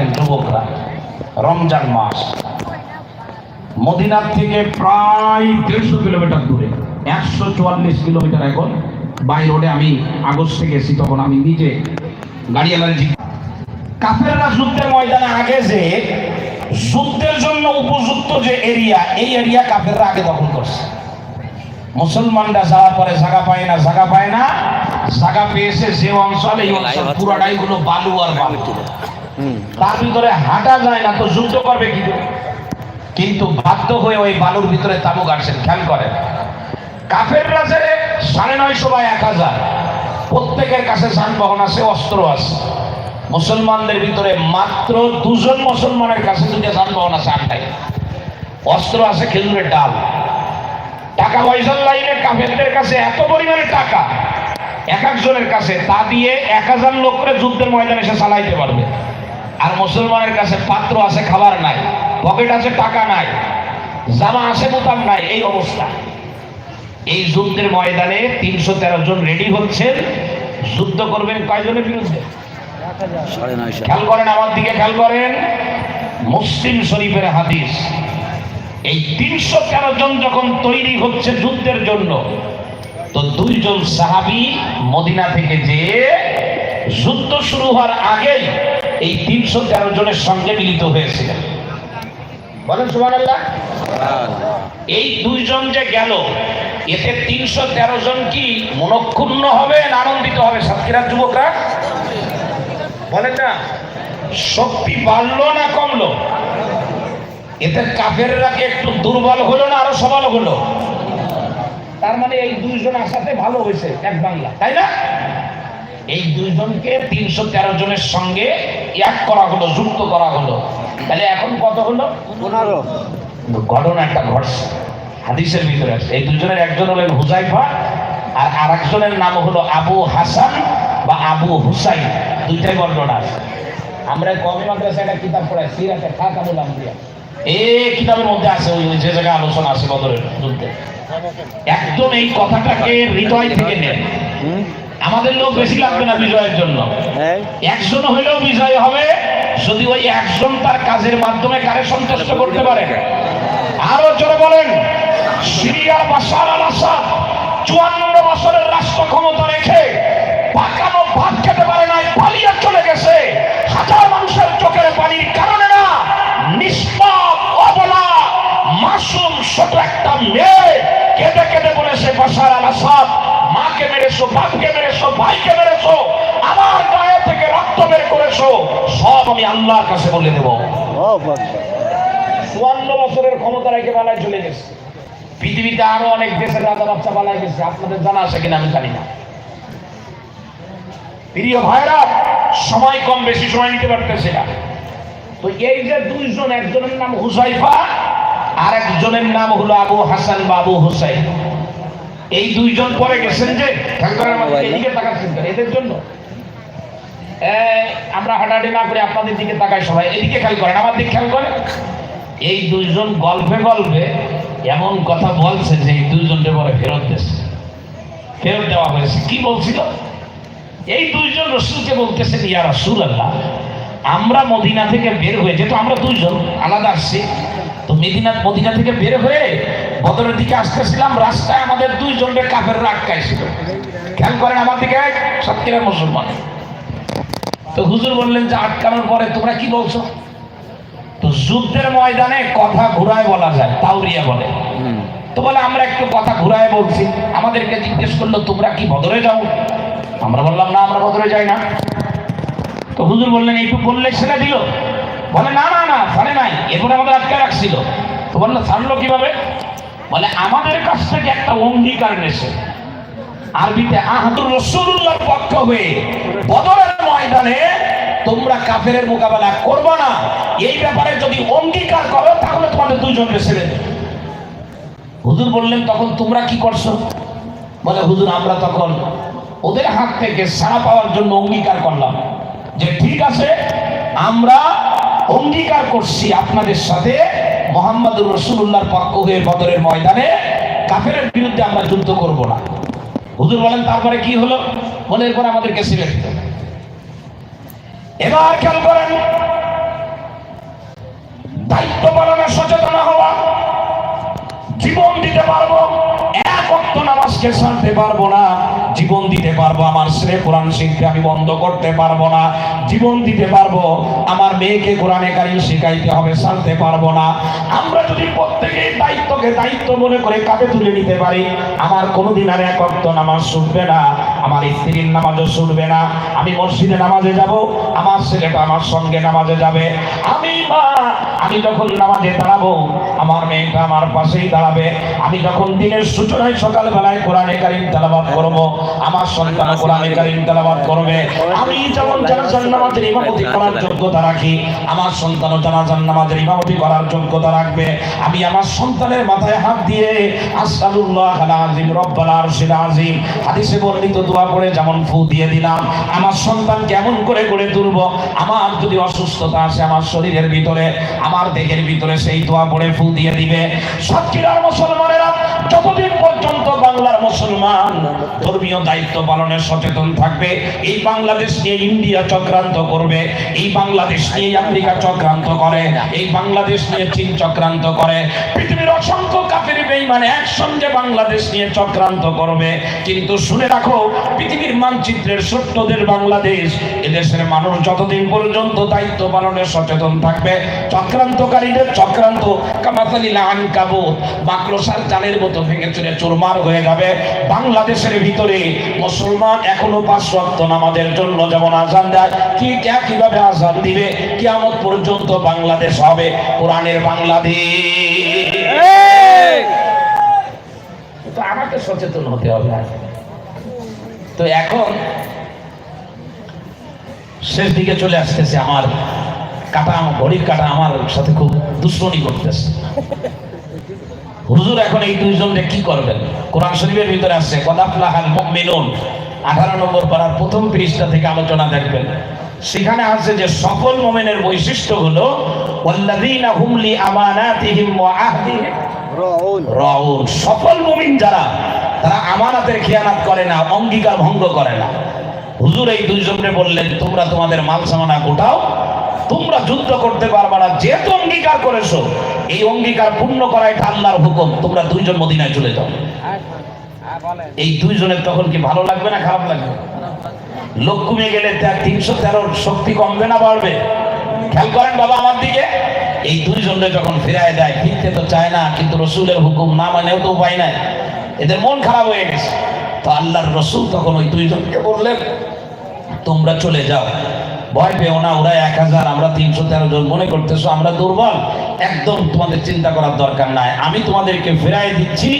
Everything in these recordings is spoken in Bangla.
জানেন যুবকরা রমজান মাস। মদিনার থেকে প্রায় দেড়শো কিলোমিটার দূরে। একশো চুয়াল্লিশ কিলোমিটার এখন। বাই রোডে আমি আগস্ট থেকে এসেছি, তখন আমি নিজে গাড়িওয়ালার কাফেররা যুদ্ধের ময়দানে আগে যে, যুদ্ধের জন্য উপযুক্ত যে এরিয়া এই এরিয়া কাফেররা আগে দখল করছে। মুসলমানরা যাওয়ার পরে জায়গা পায় না, জায়গা পায় না। জায়গা পেয়েছে যে অঞ্চল, পুরাটাই হলো বালু আর বালু। তার ভিতরে হাঁটা যায় না, তো যুদ্ধ করবে কি? কিন্তু বাধ্য হয়ে ওই বালুর ভিতরে তাবু গাড়ছেন খেয়াল করেন। কাফেররা যে সাড়ে নয়শো বা এক হাজার, প্রত্যেকের কাছে যানবাহন আছে, অস্ত্র আছে। মুসলমানদের ভিতরে মাত্র দুজন মুসলমানের কাছে যদি যানবাহন আছে আটটাই অস্ত্র আছে খেজুরের ডাল। টাকা পয়সার লাইনে কাফেরদের কাছে এত পরিমাণে টাকা, এক একজনের কাছে, তা দিয়ে এক হাজার লোক করে যুদ্ধের ময়দানে এসে চালাইতে পারবে। আর মুসলমানের কাছে পাত্র আছে খাবার নাই পকেট আছে টাকা নাই জামা আছে বোতাম নাই এই অবস্থা। এই যুদ্ধের ময়দানে তিনশো তেরো জন রেডি হচ্ছেন যুদ্ধ করবেন কয়জনের বিরুদ্ধে? খেয়াল করেন আমার দিকে খেয়াল করেন। মুসলিম শরীফের হাদিস এই তিনশো তেরো জন যখন তৈরি হচ্ছে যুদ্ধের জন্য তো দুইজন সাহাবি মদিনা থেকে যে যুদ্ধ শুরু হওয়ার আগেই এই তিনশো তেরো জনের সঙ্গে মিলিত হয়েছিলেন। বলেন সুমান এই দুইজন যে গেল, এতে তিনশো তেরো জন কি মনক্ষুণ্ণ হবে আনন্দিত হবে? সাতক্ষীরার যুবকরা? বলেন না, শক্তি বাড়লো না কমলো? এতে কাফেররা কি একটু দুর্বল হলো না আরও সবল হলো? তার মানে এই দুইজন আসাতে ভালো হয়েছে, এক বাংলা, তাই না? এই দুইজনকে তিনশো তেরো জনের সঙ্গে এক করা হলো যুক্ত করা হলো। তাহলে এখন কত হলো? পনেরো। ঘটনা একটা ঘটছে। হাদিসের ভিতরে আছে। এই দুজনের একজন হলেন হুজাইফা আর আরেকজনের নাম হলো আবু হাসান বা আবু হুসাইন। দুইটাই বর্ণনা আছে। আমরা কমি মাদ্রাসা একটা কিতাব পড়াই সিরাতে খাতামুল আম্বিয়া। এই কিতাবের মধ্যে আছে ওই যে জায়গায় আলোচনা আছে বদরের যুদ্ধে। একদম এই কথাটাকে হৃদয় থেকে নেন। আমাদের লোক বেশি লাগবে না বিজয়ের জন্য। হ্যাঁ। একজন হইলেও বিজয় হবে যদি ওই একজন তার কাজের মাধ্যমে কারে সন্তুষ্ট করতে পারে। আরও জোরে বলেন সিরিয়া বাশার আল আসাদ চুয়ান্ন বছরের রাষ্ট্র ক্ষমতা রেখে পাকানো ভাত খেতে পারে নাই পালিয়ে চলে গেছে। হাজার মানুষের চোখের পানির কারণে না নিষ্পাপ অবলা মাসুম ছোট একটা মেয়ে কেঁদে কেঁদে বলেছে বাশার আল আসাদ। মাকে মেরেছো বাপকে মেরেছো ভাইকে মেরেছো আমার গায়ে থেকে রক্ত বের করেছ সব আমি আল্লাহর কাছে বলে দেব। চুয়ান্ন বছরের ক্ষমতা রেখে বেলায় চলে গেছে। পৃথিবীতে আরও অনেক দেশের রাজা বাচ্চা বেলায় গেছে আপনাদের জানা আছে কিনা আমি জানি না। প্রিয় ভাইরা সময় কম বেশি সময় নিতে পারতেছে না। তো এই যে দুইজন একজনের নাম হুসাইফা আর একজনের নাম হলো আবু হাসান বা আবু হুসাইন। এই দুইজন পরে গেছেন যে এদিকে তাকাচ্ছেন এদের জন্য? আমরা হাঁটাহাঁটি না করে আপনাদের দিকে তাকাই সবাই। এদিকে খেয়াল করেন আমার দিকে খেয়াল করেন। এই দুইজন গল্পে গল্পে এমন কথা বলছে যে এই দুইজনকে পরে ফেরত দিয়েছে। ফেরত দেওয়া হয়েছে। কি বলছিল? এই দুইজন রসুলকে বলতেছেন ইয়া রসুল আল্লাহ আমরা মদিনা থেকে বের হয়ে যেহেতু আমরা দুইজন আলাদা আসছি তো মেদিনা মদিনা থেকে বের হয়ে বদরের দিকে আসতেছিলাম, রাস্তায় আমাদের দুইজনকে কাফের আটকাইছিল। খেয়াল করেন আমার দিকে সত্যিরা মুসলমান। তো হুজুর বললেন যে আটকানোর পরে তোমরা কি বলছো? তো যুদ্ধের ময়দানে কথা ঘুরায় বলা যায় তাউরিয়া বলে। তো বলে, আমরা একটু কথা ঘুরায় বলছি। আমাদেরকে জিজ্ঞেস করল, তোমরা কি বদরে যাও? আমরা বললাম, না, আমরা বদরে যাই না। তো হুজুর বললেন, একটু বললে ছেড়ে দিল? বলে, না না না, ছাড়ে নাই। এরপরে আমাদের আটকে রাখছিল। তো বলল, ছাড়লো কীভাবে? বলে, আমাদের কাছ থেকে একটা অঙ্গীকার নেছে আরবিতে আহাদুর রসুল্লাহর পক্ষ হয়ে বদরের ময়দানে তোমরা কাফেরের মোকাবেলা করবে না। এই ব্যাপারে যদি অঙ্গীকার করো, তাহলে তোমাদের দুজনকে ছেড়ে দেবে। হুজুর বললেন, তখন তোমরা কি করছ? বলে, হুজুর, আমরা তখন ওদের হাত থেকে সাড়া পাওয়ার জন্য অঙ্গীকার করলাম। যে ঠিক আছে, আমরা অঙ্গীকার করছি আপনাদের সাথে মোহাম্মদুর রসুল্লাহর পক্ষ হয়ে বদরের ময়দানে কাফের বিরুদ্ধে আমরা যুদ্ধ করব না। হুজুর বলেন, তারপরে কি হলো? বলে, এরপর আমাদেরকে সিলেক্ট এবার খেয়াল করেন, দায়িত্ব পালনের সচেতন সমাজকে ছাড়তে পারব না, জীবন দিতে পারব, আমার ছেলে কোরআন শিখতে আমি বন্ধ করতে পারব না, জীবন দিতে পারব, আমার মেয়েকে কোরআনে কারিম শিখাইতে হবে ছাড়তে পারব না। আমরা যদি প্রত্যেকে দায়িত্বকে দায়িত্ব মনে করে কাঁধে তুলে নিতে পারি, আমার কোনোদিন আর এক নামাজ শুনবে না। আমার স্ত্রীর নামাজও ছুটবে না। আমি মসজিদে নামাজে যাব, আমার ছেলেটা আমার সঙ্গে নামাজে যাবে। আমি মা, আমি যখন নামাজে দাঁড়াবো, আমার মেয়েটা আমার পাশেই দাঁড়াবে। আমি যখন দিনের সূচনায় সকালবেলায় কোরআনে কারিম তেলাবাদ করব, আমার সন্তান কোরআনে কারিম তেলাবাদ করবে। আমি যেমন জানাজান নামাজের ইমামতি করার যোগ্যতা রাখি, আমার সন্তানও জানাজান নামাজের ইমামতি করার যোগ্যতা রাখবে। আমি আমার সন্তানের মাথায় হাত দিয়ে আসসালুল্লাহ আল আজিম রব্বাল আরশিল আজিম হাদিসে বর্ণিত দোয়া করে যেমন ফু দিয়ে দিলাম, আমার সন্তান কেমন করে গড়ে তুলব, আমার যদি অসুস্থতা আসে আমার শরীরের ভিতরে, আমার দেহের ভিতরে সেই দোয়া পড়ে ফু দিয়ে দিবে। সাতক্ষীরার মুসলমানেরা যতদিন পর্যন্ত বাংলার মুসলমান ধর্মীয় দায়িত্ব পালনে সচেতন থাকবে, এই বাংলাদেশ নিয়ে ইন্ডিয়া চক্রান্ত করবে, এই বাংলাদেশ নিয়ে আমেরিকা চক্রান্ত করে, এই বাংলাদেশ নিয়ে চীন চক্রান্ত করে, পৃথিবীর অসংখ্য কাফের বেঈমান একসঙ্গে বাংলাদেশ নিয়ে চক্রান্ত করবে। কিন্তু শুনে রাখো, পৃথিবীর মানচিত্রের সত্যদের বাংলাদেশ, এদেশের মানুষ যতদিন পর্যন্ত দায়িত্ব পালনে সচেতন থাকবে, চক্রান্তকারীদের চক্রান্ত কামাতালিল আনকাবুত, মাকড়সার জালের মতো ভেঙে চুরে চুরমার হয়ে যাবে। বাংলাদেশের ভিতরে মুসলমান এখনও পাঁচ ওয়াক্ত নামাজের জন্য যেমন আজান দেয় কি কে কীভাবে আজান দিবে। কিয়ামত পর্যন্ত বাংলাদেশ হবে, কোরআনের বাংলাদেশ। সচেতন হতে হবে আগে। তো এখন শেষ দিকে চলে আসতেছে আমার কাটা আমার ঘড়ির কাটা আমার সাথে খুব দুশ্মনী করতেছে। হুজুর এখন এই দুইজনকে কি করবেন? কোরআন শরীফের ভিতরে আসছে কদাফলাহাল মুমিনুন। আঠারো নম্বর পাড়ার প্রথম পৃষ্ঠা থেকে আলোচনা দেখবেন। সেখানে আছে যে সফল মোমেনের বৈশিষ্ট্য হলো ওয়াল্লাযীনা হুম লি আমানাতিহিম ওয়া আহদিহিম। রাউন। রাউন। সফল মুমিন যারা তারা আমানাতের খেয়ানাত করে না, অঙ্গীকার ভঙ্গ করে না। হুজুর এই দুইজনে বললেন, তোমরা তোমাদের মাল সামানা গোটাও, তোমরা যুদ্ধ করতে পারবে না, যেহেতু অঙ্গীকার করেছ, এই অঙ্গীকার পূর্ণ করা এটা আল্লাহর হুকুম, তোমরা দুইজন মদিনায় চলে যাও। এই দুইজনের তখন কি ভালো লাগবে না খারাপ লাগবে? লোক কমে গেলে তিনশো তেরোর শক্তি কমবে না, বাড়বে। খেয়াল করেন বাবা আমার দিকে। এই দুইজনে যখন ফিরায় দেয় ফিরতে তো চায় না, কিন্তু রসুলের হুকুম না মানেও তো উপায় নাই। এদের মন খারাপ হয়ে গেছে। তো আল্লাহর রসুল তখন ওই দুইজনকে বললেন, তোমরা চলে যাও। ভয় পেও না, ওরা এক হাজার, আমরা তিনশো তেরো জন। মনে করতেছো আমরা দুর্বল? একদম তোমাদের চিন্তা করার দরকার নাই। আমি তোমাদেরকে ফেরাই দিচ্ছি।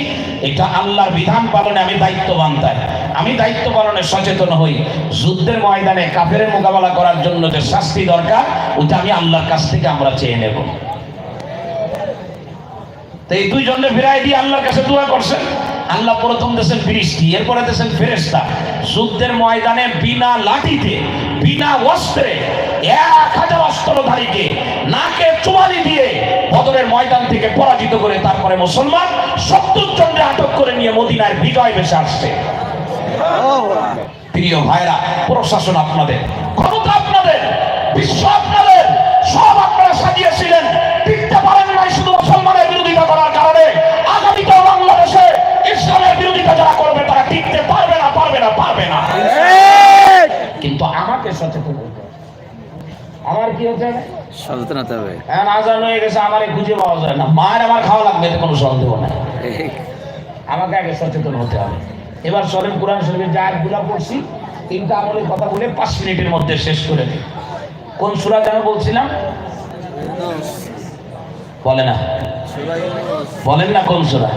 এটা আল্লাহর বিধান পালনে আমি দায়িত্ববান তাই। আমি দায়িত্ব পালনে সচেতন হই। যুদ্ধের ময়দানে কাফের মোকাবেলা করার জন্য যে শাস্তি দরকার, ওটা আমি আল্লাহর কাছ থেকে আমরা চেয়ে নেব। তো এই দুইজনে ফেরাই দিয়ে আল্লাহর কাছে দোয়া করছেন আল্লাহ প্রথম দেশের বৃষ্টি এরপরে দেশের ফেরেস্তা যুদ্ধের ময়দানে বিনা লাঠিতে, বিনা অস্ত্রে, এক হাজার অস্ত্রধারীকে নাকে চুমালি দিয়ে বদরের ময়দান থেকে পরাজিত করে তারপরে মুসলমান সত্তর জনকে আটক করে নিয়ে মদিনায় বিজয় বেশে আসছে। প্রিয় ভাইরা, প্রশাসন আপনাদের, ক্ষমতা আপনাদের, বিশ্ব আপনাদের, সব আপনারা সাজিয়েছিলেন। টিকতে পারেন নাই শুধু মুসলমানের বিরোধিতা করার কারণে। আগামীতে বিরোধিতা যারা করবে তারা টিকতে পারবে না পারবে না পারবে না। কিন্তু আমাকে সচেতন হতে হবে। আমার কি হতে হবে সচেতন হতে হবে। হ্যাঁ আজান হয়ে গেছে আমার খুঁজে পাওয়া যায় না। মায়ের আমার খাওয়া লাগবে এতে কোনো সন্দেহ নাই। আমাকে আগে সচেতন হতে হবে। এবার সরেন কোরআন শরীফের যে আয়াতগুলো পড়ছি তিনটা আমলের কথা বলে পাঁচ মিনিটের মধ্যে শেষ করে দিই। কোন সুরা যেন বলছিলাম? বলে না। বলেন না কোন সুরা?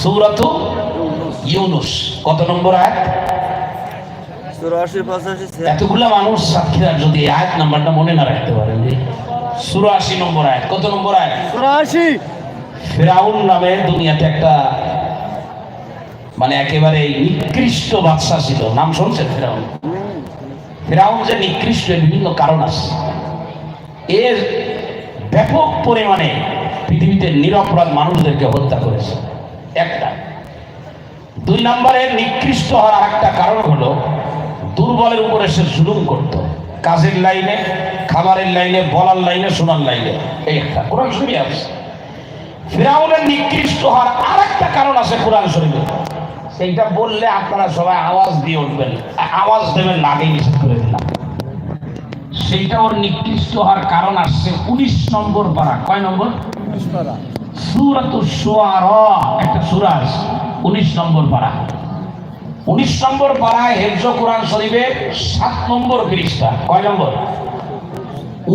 সুরাতু ইউনুস কত নম্বর আয়াত? এতগুলা মানুষ সাক্ষীরা যদি আয়াত নাম্বারটা মনে না রাখতে পারেন যে চুরাশি নম্বর আয়াত কত নম্বর আয়াত? চুরাশি। ফেরাউন নামে দুনিয়াতে একটা মানে একেবারে নিকৃষ্ট বাদশা ছিল। নাম শুনছেন ফেরাউন? ফেরাউন যে নিকৃষ্ট বিভিন্ন কারণ আছে। এর ব্যাপক পরিমাণে পৃথিবীতে নিরপরাধ মানুষদেরকে হত্যা করেছে। একটা। দুই নম্বরের নিকৃষ্ট হওয়ার একটা কারণ হলো দুর্বলের উপরে সে জুলুম করত। কাজের লাইনে খাবারের লাইনে বলার লাইনে শোনার লাইনে। এই একটা। কোরআন শরীফে আছে। ফেরাউনের নিকৃষ্ট হওয়ার আর একটা কারণ আছে কোরআন শরীফে। এইটা বললে আপনারা সবাই আওয়াজ দিয়ে উঠবেন। আওয়াজ দেবেন না আগেই নিষেধ করে দিলাম। সেইটা ওর নিকৃষ্ট হওয়ার কারণ আসছে উনিশ নম্বর পারা। কয় নম্বর? সুরাত সোয়ারা একটা সুরা আছে। উনিশ নম্বর পাড়া। উনিশ নম্বর পাড়ায় হেফজ কোরআন শরীফে সাত নম্বর পৃষ্ঠা কয় নম্বর?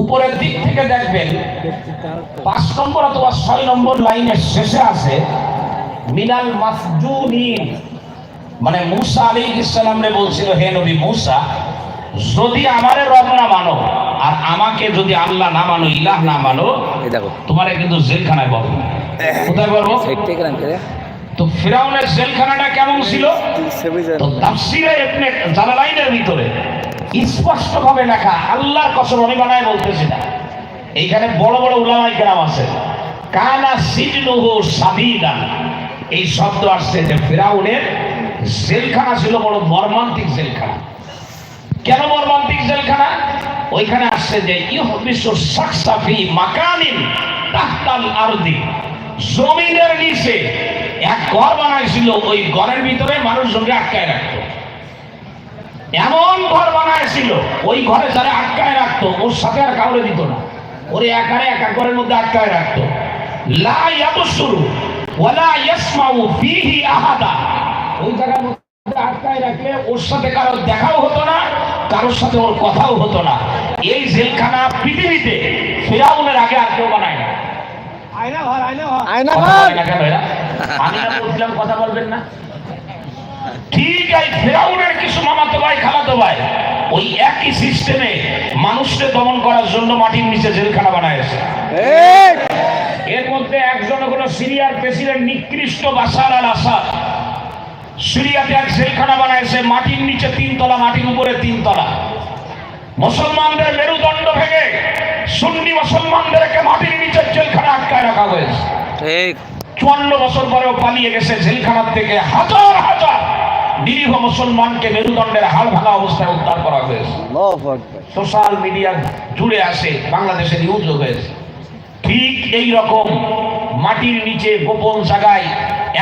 উপরের দিক থেকে দেখবেন পাঁচ নম্বর অথবা ছয় নম্বর লাইনের শেষে আছে মিনাল মাসজুনিন মানে মুসা আলী ইসলামরে বলছিল হে নবী মুসা যদি আমারে রব না মানো আর আমাকে যদি আল্লাহ না মানো ইলাহ না মানো তোমারে কিন্তু জেলখানায় বলব কোথায় বলব তো ফিরাউনের জেলখানাটা কেমন ছিল? তো তাফসিরে ইবনে জালালাইনের ভিতরে স্পষ্ট ভাবে লেখা আল্লাহর কসম আমি বানায় বলতেছি না। এইখানে বড় বড় উলামাই কেরাম আছে। কানা সিজনুহু সাদিদান এই শব্দ আসছে যে ফিরাউনের জেলখানা ছিল বড় মর্মান্তিক জেলখানা। কেন মর্মান্তিক জেলখানা? ওইখানে আসছে যে ইহবিসু সাকসাফি মাকানিন তাহতাল আরদি। জমিনের নিচে এক ঘর বানাইছিল ওই ঘরের ভিতরে মানুষজনকে আটকায় রাখতো। এমন ঘর বানাইছিল ওই ঘরে যারা আটকায় রাখতো ওর সাথে আর কাউরে দিত না। ওরে একারে একা ঘরের মধ্যে আটকায় রাখতো। লা ইয়াবসুরু ওয়ালা ইয়াসমাউ ফিহি আহাদা। ওই জায়গার মধ্যে আটকায় রাখলে ওর সাথে কারও দেখাও হতো না কারোর সাথে ওর কথাও হতো না। এই জেলখানা পৃথিবীতে ফেরাউনের আগে আর কেউ বানায় না। কথা বলে না কেন এরা? আমি না বলছিলাম কথা বলবেন না। ঠিক এই ফেরাউনের কিছু মামাতো ভাই খালাতো ভাই ওই একই সিস্টেমে মানুষকে দমন করার জন্য মাটির নিচে জেলখানা বানায়ছে এর মধ্যে একজন হলো সিরিয়ার প্রেসিডেন্ট নিকৃষ্ট বাসার আল আসাদ। সিরিয়াতে এক জেলখানা বানায়ছে মাটির নিচে তিনতলা মাটির উপরে তিনতলা। মুসলমানদের মেরুদণ্ড ভেঙে সুন্নি মুসলমানদেরকে মাটির নিচে জেলখানা আটকায় রাখা হয়েছে। ঠিক চুয়ান্ন বছর পরেও পালিয়ে গেছে জেলখানার থেকে হাজার হাজার নিরীহ মুসলমানকে মেরুদণ্ডের হাড় ভাঙা অবস্থায় উদ্ধার করা হয়েছে। সোশ্যাল মিডিয়া জুড়ে আসে বাংলাদেশে নিউজ হয়েছে। ঠিক এই রকম মাটির নিচে গোপন জায়গায়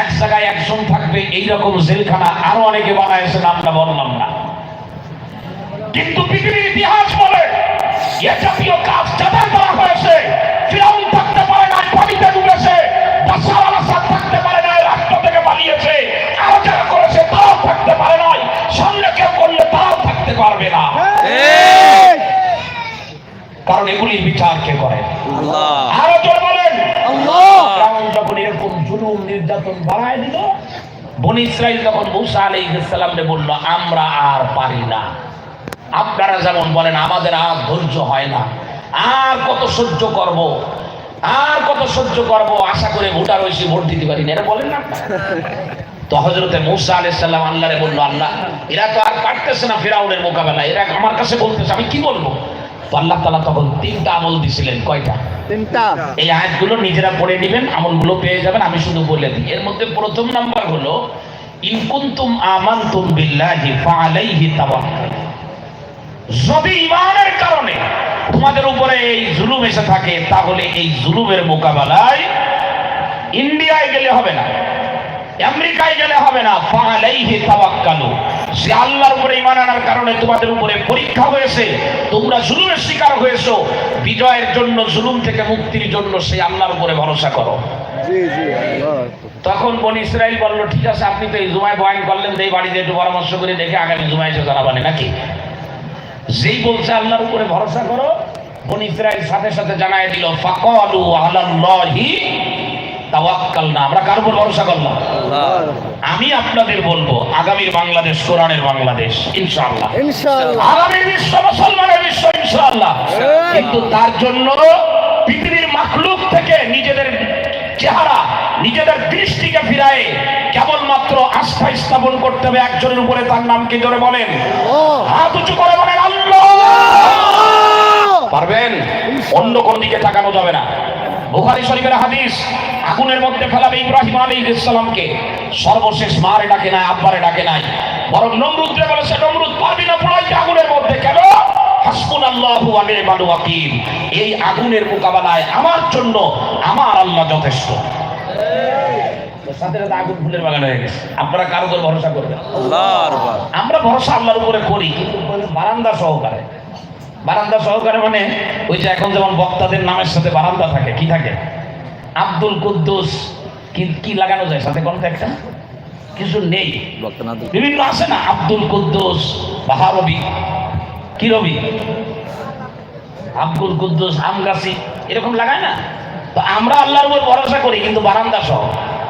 এক জায়গায় একজন থাকবে এই রকম জেলখানা আরও অনেকে বানাইছেন আমরা বললাম না। কিন্তু পৃথিবীর ইতিহাস বলে এ জাতীয় কাজ যাদের করা হয়েছে। ফিরাউন থাকতে পারবে না। কারণ এগুলির বিচার কে করে? আরও জোর বলেন। ফিরাউন যখন এরকম জুলুম নির্যাতন বাড়ায় দিল বনি ইসরাইল যখন মুসা বলল আমরা আর পারি না। আপনারা যেমন বলেন আমাদের আর ধৈর্য হয় না। আর কত সহ্য করব? আর কত সহ্য করব? আশা করে ভোটার হয়েছি ভোট দিতে পারি না। এটা বলেন না? তো হজরতে মুসা আলাইহিস সালাম আল্লাহরে বলল আল্লাহ এরা তো আর পারতেছে না ফেরাউনের মোকাবেলা এরা আমার কাছে বলতেছে আমি কি বলব? আল্লাহ তাআলা তখন তিনটা আমল দিছিলেন কয়টা? এই আয়াতগুলো নিজেরা পড়ে নেবেন আমলগুলো পেয়ে যাবেন আমি শুধু বলে দিই। এর মধ্যে প্রথম নাম্বার হলো ইনকুন্তুম আমানতুম বিল্লাহি তাওয়াক্কাল। যদি ইমানের কারণে তোমাদের উপরে এই জুলুম এসে থাকে তাহলে এই জুলুমের মোকাবেলায় ইন্ডিয়ায় গেলে হবে না। আমেরিকায় গেলে হবে না ফাআলাইহি তাওয়াক্কালু। সে আল্লাহর উপরে ঈমান আনার কারণে তোমাদের উপরে পরীক্ষা হয়েছে তোমরা জুলুমের শিকার হয়েছো। বিজয়ের জন্য জুলুম থেকে মুক্তির জন্য সেই আল্লাহর উপরে ভরসা করো। তখন বন ইসরাইল বলল ঠিক আছে আপনি তো এই জুমায় বয়ান করলেন এই বাড়িতে একটু পরামর্শ করে দেখে আগামী জুমায় এসে জানাবানে নাকি? যেই বলছে আল্লাহর উপরে ভরসা করো। বন ইসরাইল সাথে সাথে জানায় দিল ফাকালু আলাল্লাহি তাওয়াক্কালনা আমরা কার উপর ভরসা করলাম আমি আপনাদের বলব আগামীর বাংলাদেশ কোরআনের বাংলাদেশ ইনশাআল্লাহ। আগামী বিশ্ব মুসলমানের বিশ্ব ইনশাআল্লাহ। কিন্তু তার জন্য পৃথিবীর মাখলুক থেকে নিজেদের চেহারা নিজেদের দৃষ্টিকে ফিরায় কেবলমাত্র আস্থা স্থাপন করতে হবে একজনের উপরে তার নাম কি ধরে বলেন? হাত উঁচু করে বলেন আল্লাহ! পারবেন? অন্য কোন দিকে তাকানো যাবে না। বুখারী শরীফের হাদিস আগুনের মধ্যে ফেলাবে ইব্রাহিম আলাইহিস সালামকে সর্বশেষ মারে ডাকে নাই আব্বারে ডাকে নাই। বরং নমরুদরে বলেছে নমরুদ পারবি না পুরাইতে আগুনের মধ্যে কেন? হাসবুন আল্লাহু ওয়া নি'মাল ওয়াকিল। এই আগুনের মোকাবেলায় আমার জন্য আমার আল্লাহ যথেষ্ট। সাথে সাথে আগুন ফুলের বাগান হয়ে গেছে। আপনারা কার ভরসা করবেন? আমরা ভরসা আল্লাহর উপরে করি কিন্তু বারান্দা সহকারে। বারান্দা সহকারে মানে ওই যে এখন যেমন বক্তাদের নামের সাথে বারান্দা থাকে কি থাকে? আব্দুল কুদ্দুস কি কি লাগানো যায়? সাথে কোনটা একটা? কিছু নেই। বিভিন্ন আছে না? আব্দুল কুদ্দুস বাহারবি কি রবি? আব্দুল কুদ্দুস আমগাছি এরকম লাগায় না? তো আমরা আল্লাহর উপর ভরসা করি কিন্তু বারান্দা সহ।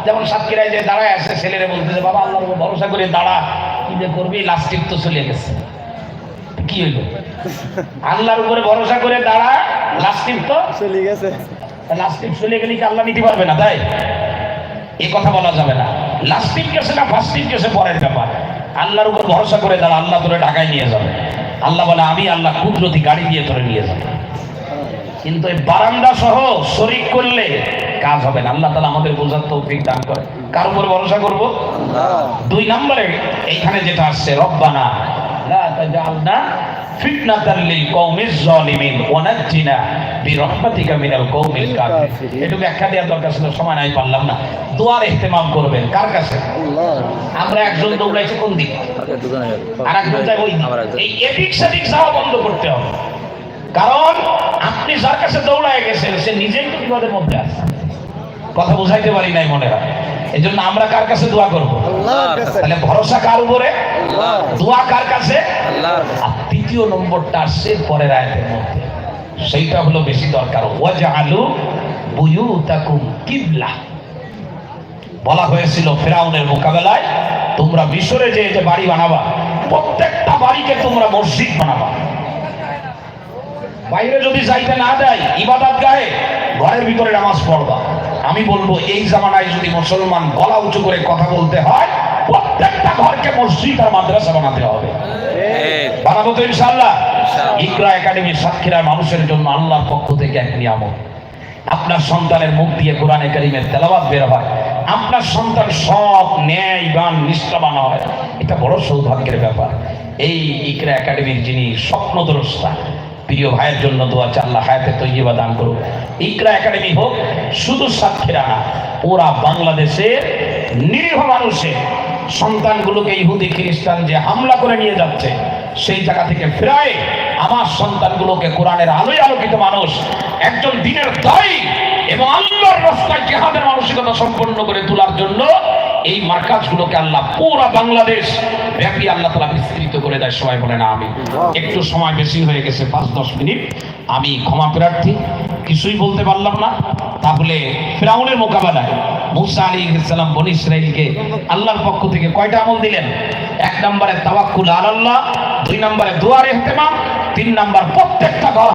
যেমন সাতক্ষীরায় যে দাঁড়ায় আছে ছেলেরা বলতেছে বাবা আল্লাহর উপর ভরসা করে দাঁড়া। কি যে করবি? লাস্টিক তো চলে গেছে। কি হইল? আল্লাহর উপরে ভরসা করে দাঁড়া লাস্টিক তো? চলে গেছে। লাস্টিক চলে গেলে কি আল্লাহ নিতে পারবে না? তাই? এই কথা বলা যাবে না। লাস্টিক গেছে না ফাস্টিক গেছে পরের ব্যাপার। আল্লাহর উপর ভরসা করে দাঁড়া আল্লাহ তোরে ঢাকায় নিয়ে যাবে। আল্লাহ বলে আমি আল্লাহ কুদরতি গাড়ি দিয়ে তোরে নিয়ে যাব। কিন্তু এই বারান্দা সহ শরিক করলে কাজ হবে না। আল্লাহ তালা আমাদের বোঝার তৌফিক দান করে। কার উপর ভরসা করব? দুই নম্বরে এইখানে যেটা আসছে রব্বানা লা তাজআলনা ফিতনাতাল লিল কওমিজ জালিমিন ওয়া নাজ্জিনা বিরহমাতিকা মিনাল কওমিল কাফিরিন। একটু ব্যাখ্যা দেওয়ার দরকার ছিল সময় নাই পারলাম না। দোয়ার ইহতেমাম করবেন। কার কাছে? আমরা একজন দৌড়াইছে কোন দিক আর একজন যায় ওই দিক। আবার একজন। এই এদিক সেদিক যাওয়া বন্ধ করতে হবে। কারণ আপনি যার কাছে দৌড়ায় গেছেন সে নিজেই তো বিপদের মধ্যে আছে। কথা বুঝাইতে পারি নাই মনে হয় এই জন্য আমরা কার কাছে দোয়া করব? তাহলে ভরসা কার উপরে? দোয়া কার কাছে? আর তৃতীয় নম্বরটা আসছে পরের আয়াতের মধ্যে। সেইটা হলো বেশি দরকার। ওয়াজআলু বুয়ুতাকুম কিবলা। বলা হয়েছিল ফেরাউনের মোকাবেলায় তোমরা মিশরে যে যে বাড়ি বানাবা প্রত্যেকটা বাড়িকে তোমরা মসজিদ বানাবা। বাইরে যদি যাইতে না দেয় ইবাদত গায়ে ঘরের ভিতরে নামাজ পড়বা। আমি বলব এই জামানায় যদি মুসলমান গলা উঁচু করে কথা বলতে হয় প্রত্যেকটা ঘরকে মসজিদ আর মাদ্রাসা বানাতে হবে। বানাবো তো ইনশাল্লাহ ইকরা একাডেমির সাক্ষীরা মানুষের জন্য আল্লাহর পক্ষ থেকে এক নিয়ামত। আপনার সন্তানের মুখ দিয়ে কোরআনে কারিমের তেলাবাদ বের হয়। আপনার সন্তান সব ন্যায় গান নিষ্ঠাবান হয়। এটা বড় সৌভাগ্যের ব্যাপার। এই ইকরা একাডেমির যিনি স্বপ্নদ্রষ্টা প্রিয় ভাইয়ের জন্য দোয়া চাই আল্লাহ হায়াতে তৈবা দান করুক। ইকরা একাডেমি হোক শুধু সাক্ষীরা না ওরা বাংলাদেশের নিরীহ মানুষের সন্তানগুলোকে ইহুদি খ্রিস্টান যে হামলা করে নিয়ে যাচ্ছে, সেই জায়গা থেকে ফেরায় আমার সন্তানগুলোকে কোরআনের আলোয় আলোকিত মানুষ, একজন দিনের দায়ী এবং আল্লাহর রাস্তায় জেহাদের মানসিকতা সম্পন্ন করে তোলার জন্য এই মার্কাজগুলোকে আল্লাহ পুরো বাংলাদেশ ব্যাপী আল্লাহ তালা বিস্তৃত করে দেয়। সবাই বলে না আমি একটু সময় বেশি হয়ে গেছে, পাঁচ দশ মিনিট। আমি ক্ষমা প্রার্থী, কিছুই বলতে পারলাম না। তাহলে ফেরাউনের মোকাবেলায় মুসা আলী ইসলাম বন ইসরাইলকে আল্লাহর পক্ষ থেকে কয়টা আমল দিলেন? এক নম্বরে তাওয়াক্কুল আলাল্লাহ, দুই নম্বরে দুয়ারে এহতেমাম তিন নম্বর প্রত্যেকটা ঘর